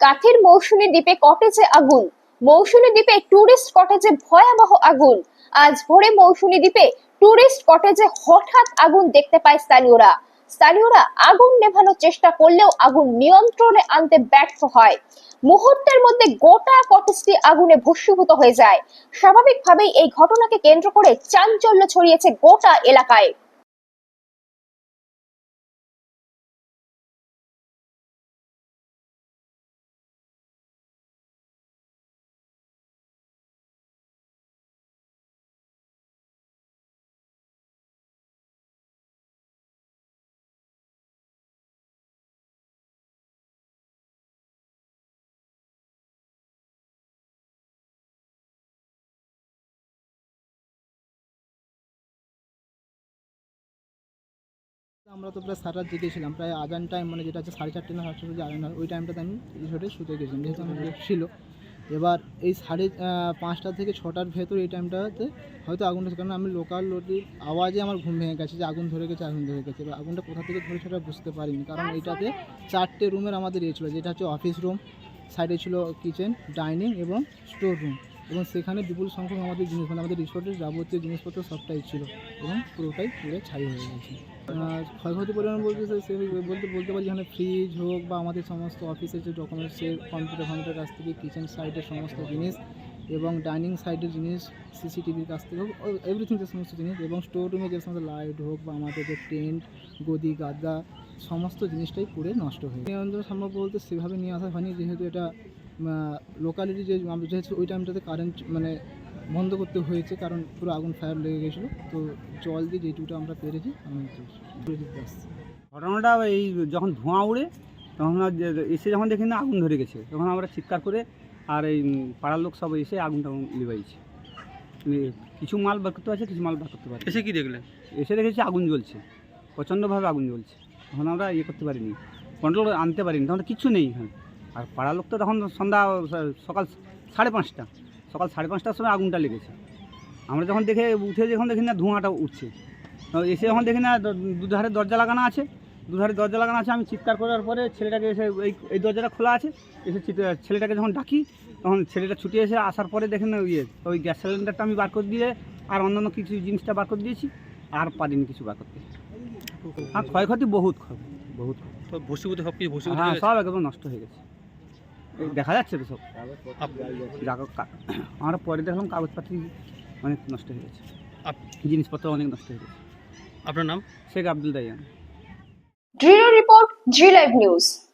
কাথির মৌসুমী দ্বীপে কটেজে আগুন। মৌসুমী দ্বীপে টুরিস্ট কটেজে ভয়াবহ আগুন। আজ ভোরে মৌসুমী দ্বীপে টুরিস্ট কটেজে হঠাৎ আগুন দেখতে পায় স্থানীয়রা। স্থানীয়রা আগুন নেভানোর চেষ্টা করলেও আগুন নিয়ন্ত্রণে আনতে ব্যর্থ হয়। মুহূর্তের মধ্যে গোটা কটেজটি আগুনে ভস্মীভূত হয়ে যায়। স্বাভাবিকভাবেই এই ঘটনাকে কেন্দ্র করে চাঞ্চল্য ছড়িয়েছে গোটা এলাকায়। আমরা তো প্রায় সারা জেগেছিলাম প্রায় আজান টাইম মানে যেটা হচ্ছে সাড়ে চারটে না সাড়ে চারটে আজান ওই টাইমটাতে আমি রিসোর্টে শুতে গেছিলাম, যেহেতু আমার ছিল। এবার এই সাড়ে পাঁচটা থেকে ছটার ভেতর এই টাইমটাতে হয়তো আগুনটা কারণ আমি লোকাল লোকের আওয়াজে আমার ঘুম ভেঙে গেছে যে আগুন ধরে গেছে, আগুন ধরে গেছে। এবার আগুনটা কোথা থেকে ধরে সেটা বুঝতে পারিনি, কারণ এইটাতে চারটে রুমের আমাদের ইয়ে ছিল, যেটা হচ্ছে অফিস রুম সাইডে ছিল কিচেন ডাইনিং এবং স্টোর রুম এবং সেখানে বিপুল সংখ্যক আমাদের জিনিস মানে আমাদের রিসোর্টের যাবতীয় জিনিসপত্র সবটাই ছিল এবং পুরোটাই পুড়ে ছাই হয়ে গেছে আহ, ক্ষয়ক্ষতি পরিমাণ বলতে সে বলতে বলতে পারি যেখানে ফ্রিজ হোক বা আমাদের সমস্ত অফিসের যে ডকুমেন্টস সে কম্পিউটার কম্পিউটার কাছ থেকে কিচেন সাইডের সমস্ত জিনিস এবং ডাইনিং সাইডের জিনিস সিসিটিভির কাছ থেকে হোক এভরিথিং যে সমস্ত জিনিস এবং স্টোর রুমে যে সমস্ত লাইট হোক বা আমাদের যে টেন্ট গদি গাদা সমস্ত জিনিসটাই পুড়ে নষ্ট হয়ে। নিয়ন্ত্রণ সম্ভব বলতে সেভাবে নিয়ে আসা হয়নি যেহেতু এটা লোকালিটি যে আমরা যেহেতু ওই টাইমটাতে কারেন্ট মানে বন্ধ করতে হয়েছে কারণ পুরো আগুন ফায়ার লেগে গেছিল। তো জল দিয়ে যেটুকুটা আমরা পেরেছি আমি ঘটনাটা এই যখন ধোঁয়া উড়ে তখন এসে যখন দেখি না আগুন ধরে গেছে। তখন আমরা চিৎকার করে আর এই পাড়ার লোক সব এসে আগুনটা লিবাইছে কিছু মাল বার করতে পারছে কিছু মাল বার করতে পারছে এসে কি দেখলেন এসে দেখেছি আগুন জ্বলছে। প্রচণ্ডভাবে আগুন জ্বলছে। তখন আমরা ইয়ে করতে পারিনি কন্ট্রোল আনতে পারিনি। তখন কিচ্ছু নেই এখানে। আর পাড়ার লোক তো তখন সন্ধ্যা সকাল সাড়ে পাঁচটা। সকাল সাড়ে পাঁচটার সময় আগুনটা লেগেছে। আমরা যখন দেখে উঠে যখন দেখি না ধোঁয়াটা উঠছে। এসে যখন দেখি না দুধারে দরজা লাগানো আছে। দুধারে দরজা লাগানো আছে আমি চিৎকার করার পরে ছেলেটাকে এসে এই এই দরজাটা খোলা আছে। এসে ছেলেটাকে যখন ডাকি তখন ছেলেটা ছুটে এসে আসার পরে দেখেন না ইয়ে ওই গ্যাস সিলিন্ডারটা আমি বার করে দিয়ে আর অন্যান্য কিছু জিনিসটা বার করে দিয়েছি। আর পারিনি কিছু বার করতে। হ্যাঁ ক্ষয়ক্ষতি বহুত ক্ষয় বহুত ক্ষয়। তো ভসীভূত সব কিছু ভসীভূত হ্যাঁ সব একদম নষ্ট হয়ে গেছে। দেখা যাচ্ছে তো সব। আমরা পরে দেখলাম কাগজপত্র অনেক নষ্ট হয়ে গেছে। আপ- জিনিসপত্র অনেক নষ্ট হয়ে গেছে। আপনার নাম? শেখ আব্দুল দাইয়ান দৃঢ় রিপোর্ট জি লাইভ নিউজ